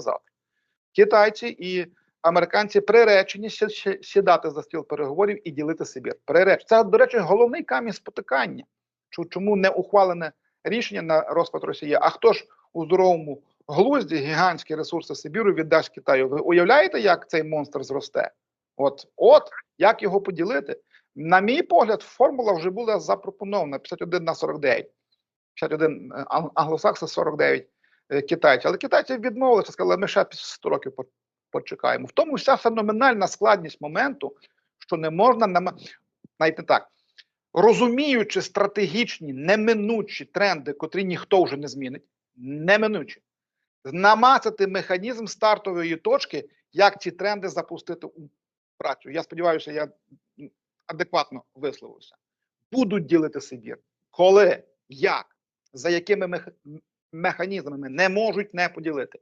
завтра. Китайці і американці приречені сі- сі- сідати за стіл переговорів і ділити Сибір. Приречені. Це, до речі, головний камінь спотикання. Чому не ухвалене рішення на розпад Росії? А хто ж у здоровому глузді гігантські ресурси Сибіру віддасть Китаю? Ви уявляєте, як цей монстр зросте? От, от як його поділити? На мій погляд, формула вже була запропонована 51 на 49. 51 е, ан- англосакси, 49 е, китайці. Але китайці відмовилися, сказали, ми ще 100 років почекаємо. В тому вся феноменальна складність моменту, що не можна навіть так. Розуміючи стратегічні, неминучі тренди, котрі ніхто вже не змінить, неминучі, намацати механізм стартової точки, як ці тренди запустити у працю. Я сподіваюся, я адекватно висловився. Будуть ділити Сибір. Коли, як, за якими механізмами не можуть не поділити.